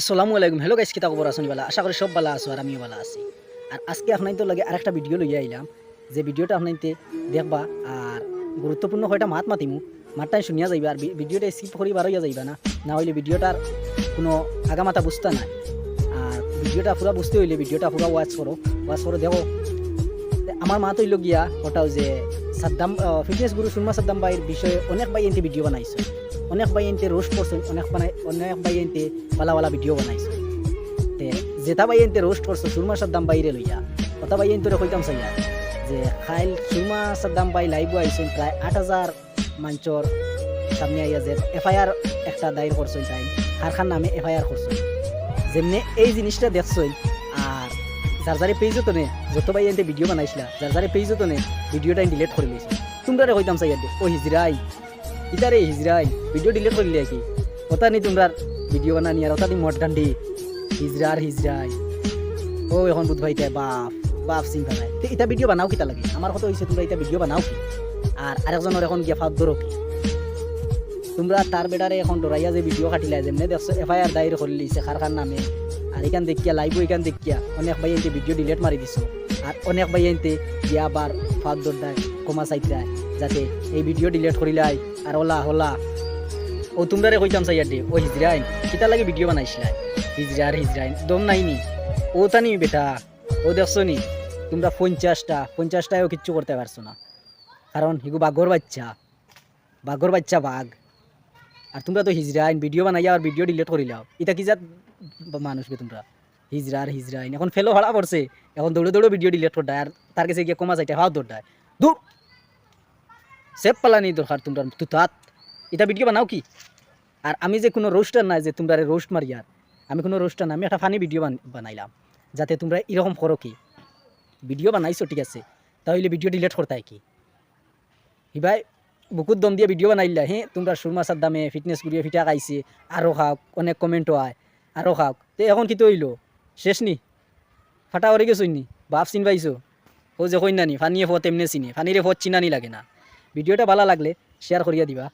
আসসালামু আলাইকুম। Hello guys কিতা খবর আছেন বালা? আশা করি সব বালা আছো আর আমিও বালা আছি। আর আজকে আপনার তো লাগে আরেকটা ভিডিও লইয়া আইলাম। যে ভিডিওটা আপনাইতে দেখবা আর গুরুত্বপূর্ণ কয়টা মাত মাতিমু। মাতটাই শুনিয়া যাইবা আর ভিডিওটা স্কিপ করি বারইয়া যাইবা না। না হইলে ভিডিওটার কোনো আগামাতা বুঝতে নাই। আর ভিডিওটা পুরা বুঝতে হইলে ভিডিওটা পুরা ওয়াচ করো। ওয়াচ করো, দেখো। আমার মা তৈল গিয়া, ওটাও যে সাদ্দাম ফিটনেস গুরু সুরমা সাদ্দাম ভাইয়ের বিষয়ে অনেক ভাই এনতে ভিডিও বানাইছে। অনেক ভাই এনতে রোস্ট করছেন অনেক বানাই, অনেক পালা পালা ভিডিও বানাইছে। তে যেটা ভাই এনতে রোস্ট করছ সুরমা সাদ্দাম বাইরে লইয়া ভাই এনতে কইতাম চাইয়া যে খাইল সুরমা সাদ্দাম ভাই লাইভ আইছেন প্রায় আট হাজার মাঞ্চর। সামনে আইয়া যে এফআইআর একটা দায়ের করছেন তাই কারখান নামে এফআইআর করছেন। যেমনি এই জিনিসটা দেখছেন, আর যার যারে পেজ তো নে যত ভাই এনতে ভিডিও বানাইছিলা, যার যারে পেজ তো নে ভিডিওটা ডিলিট করে লইছে। তোমরা কইতাম চাইয়া দে, ও হিজরাই ইতারে হিজরাই ভিডিও ডিলিট করলে কি? ওটা নি তোমরা ভিডিও বানানি আর ওটা নি মট গান্ডি হিজরার হিজরাই। ও, এখন বুধ ভাইতে বাপ বাপ সিং তো এটা ভিডিও বানাও কিতা লাগে? আমার কথা হইছে তোমরা এটা ভিডিও বানাও কি? আর আরেকজনের এখন গিয়া ফাঁদ ধরো কি? তোমরা তার বেটারে এখন ডরাইয়া যে ভিডিও কাটিলা যেমনি দেখছ এফআইআর দায়ের করে লিছে খারখার নামে। আর এখান দেখিয়া লাইভ এখান দেখিয়া, অনেক ভাই এনতে ভিডিও ডিলিট মারি দিছো। আর অনেক ভাই এনতে গিয়া আবার ফাঁদ দরদায় কমা চাইতায় যাতে এই ভিডিও ডিলিট করিলাই আর ওলা হলা ও তোমরারে কইতাম চাইয়া দে ও হিজরাইন কিতা লাগে ভিডিও বানাইছিলাই হিজরার হিজরাইন দম নাইনি ও তানি বেটা, ও দেখছ নি? তোমরা পঞ্চাশটা পঞ্চাশটায়ও কিচ্ছু করতে পারছ না। কারণ হিগু বাঘর বাচ্চা বাঘর বাচ্চা বাঘ। আর তোমরা তো হিজরাইন ভিডিও বানাইয়া আর ভিডিও ডিলিট করিলাও। এটা কি জাত মানুষ বে তোমরা হিজরার হিজরাইন এখন ফেলো হড়া পড়ছে। এখন দৌড়ে দৌড়ে ভিডিও ডিলিট করতে আর তার কাছে গিয়ে কমা যাইতে হাও দৌড়ায় দূর সেভ পালানি দরকার তোমরা। তুতাত এটা ভিডিও বানাও কি? আর আমি যে কোনো রোস্টার নাই যে তোমরা রোস্ট মারিয়ার আমি কোনো রোস্টার না, আমি একটা ফানি ভিডিও বানাইলাম। যাতে তোমরা এরকম করো কি? ভিডিও বানাইছো, ঠিক আছে? তাহলে ভিডিও ডিলিট করতে কি? হিবাই বুকুত দম দিয়ে ভিডিও বানাইলা। হে, তোমরা সুরমা সাদ্দামে ফিটনেস করিয়ে ফিটা খাইছে। আরও খাওক, অনেক কমেন্টও আয়। আরও খাওক। তে এখন কি হইল শেষ নি? ফাটা ওরে গেছো নি? বাপ চিন পাইছো? ও যে কইনা নি ফানিয়ে ফো তেমনে চিনি, ফানিরে ফত চিনানি লাগে না। ভিডিওটা ভালো লাগলে শেয়ার করিয়া দিবা।